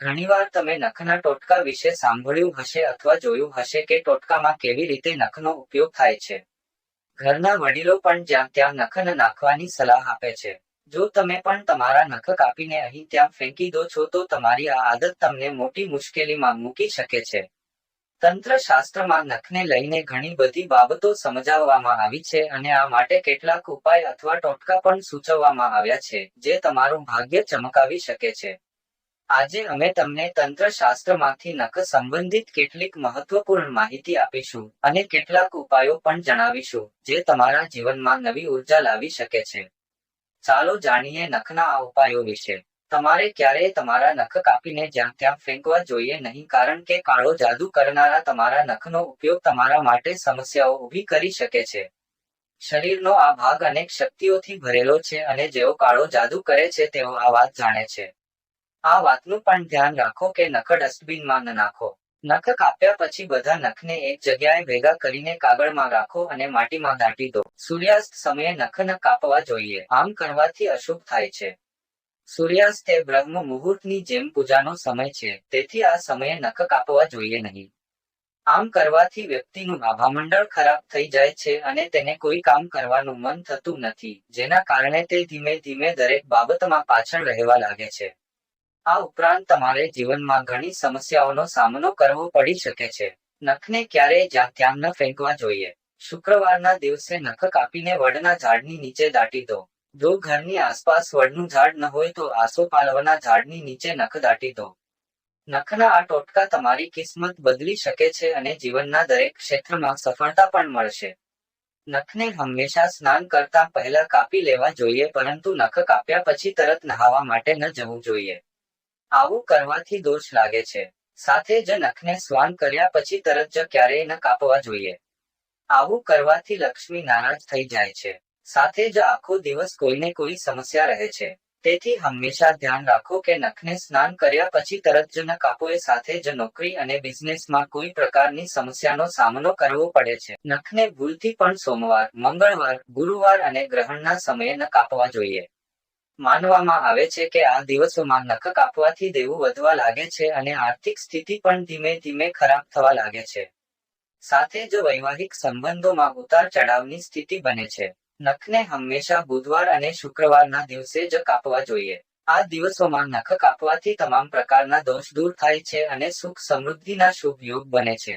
ઘણીવાર તમે નખના ટોટકા વિશે સાંભળ્યું હશે અથવા જોયું હશે કે ટોટકામાં કેવી રીતે નખનો ઉપયોગ થાય છે. ઘરના વડીલો પણ જ્યાં ત્યાં નખન નાખવાની સલાહ આપે છે. જો તમે પણ તમારા નખ કાપીને અહીં ત્યાં ફેંકી દો છો તો તમારી આ આદત તમને મોટી મુશ્કેલીમાં મૂકી શકે છે. તંત્ર શાસ્ત્રમાં નખને લઈને ઘણી બધી બાબતો સમજાવવામાં આવી છે અને આ માટે કેટલાક ઉપાય અથવા ટોટકા પણ સૂચવવામાં આવ્યા છે, જે તમારું ભાગ્ય ચમકાવી શકે છે. આજે અમે તમને તંત્ર શાસ્ત્રમાંથી નખ સંબંધિત કેટલીક મહત્વપૂર્ણ માહિતી આપીશું અને કેટલાક ઉપાયો પણ જણાવીશું, જે તમારા જીવનમાં નવી ઊર્જા લાવી શકે છે. ચાલો જાણીએ નખના આ ઉપાયો વિશે. તમારે ક્યારેય તમારા નખ કાપીને જ્યાં ત્યાં ફેંકવા જોઈએ નહીં, કારણ કે કાળો જાદુ કરનારા તમારા નખનો ઉપયોગ તમારા માટે સમસ્યાઓ ઊભી કરી શકે છે. શરીરનો આ ભાગ અનેક શક્તિઓથી ભરેલો છે અને જેઓ કાળો જાદુ કરે છે તેઓ આ વાત જાણે છે. આ વાતનું પણ ધ્યાન રાખો કે નખ ડસ્ટબિનમાં ન નાખો. નખ કાપ્યા પછી બધા નખને એક જગ્યાએ ભેગા કરીને કાગળમાં રાખો અને માટીમાં દાટી દો. સૂર્યાસ્ત સમયે નખ ન કાપવા જોઈએ. આમ કરવાથી અશુભ થાય છે. સૂર્યાસ્ત એ બ્રહ્મ મુહૂર્તની જેમ પૂજાનો સમય છે. તેથી આ સમયે નખ કાપવા જોઈએ નહીં. આમ કરવાથી વ્યક્તિનું આભામંડળ ખરાબ થઈ જાય છે અને તેને કોઈ કામ કરવાનું મન થતું નથી, જેના કારણે તે ધીમે ધીમે દરેક બાબતમાં પાછળ રહેવા લાગે છે. આ ઉપરાંત તમારે જીવનમાં ઘણી સમસ્યાઓનો સામનો કરવો પડી શકે છે. નખને ક્યારેય જ્યાં ન ફેંકવા જોઈએ. શુક્રવારના દિવસે નખ કાપીને વડના ઝાડની નીચે દાટી દો. જો ઘરની આસપાસ વડનું ઝાડ ન હોય તો આસોપાલવના ઝાડની નીચે નખ દાટી દો. નખના આ ટોટકા તમારી કિસ્મત બદલી શકે છે અને જીવનના દરેક ક્ષેત્રમાં સફળતા પણ મળશે. નખને હંમેશા સ્નાન કરતા પહેલા કાપી લેવા જોઈએ પરંતુ નખ કાપ્યા પછી તરત નહાવા માટે ન જવું જોઈએ. આવું કરવાથી દોષ લાગે છે. સાથે જ નખને સ્વાન કર્યા પછી તરત જ ક્યારેય ન કાપવા જોઈએ. આવું કરવાથી લક્ષ્મી નારાજ થઈ જાય છે. સાથે જ આખો દિવસ કોઈને કોઈ સમસ્યા રહે છે. તેથી હંમેશા ધ્યાન રાખો કે નખને સ્નાન કર્યા પછી તરત જ ન કાપો એ સાથે જ નોકરી અને બિઝનેસમાં કોઈ પ્રકારની સમસ્યાનો સામનો કરવો પડે છે. નખને ભૂલથી પણ સોમવાર, મંગળવાર, ગુરુવાર અને ગ્રહણના સમયે ન કાપવા જોઈએ. માનવામાં આવે છે કે આ દિવસોમાં નખ કાપવાથી દેવું વધવા લાગે છે અને આર્થિક સ્થિતિ પણ ધીમે ધીમે ખરાબ થવા લાગે છે. સાથે જ વૈવાહિક સંબંધોમાં ઉતાર ચઢાવની સ્થિતિ બને છે. નખને હંમેશા બુધવાર અને શુક્રવારના દિવસે જ કાપવા જોઈએ. આ દિવસોમાં નખ કાપવાથી તમામ પ્રકારના દોષ દૂર થાય છે અને સુખ સમૃદ્ધિના શુભ યોગ બને છે.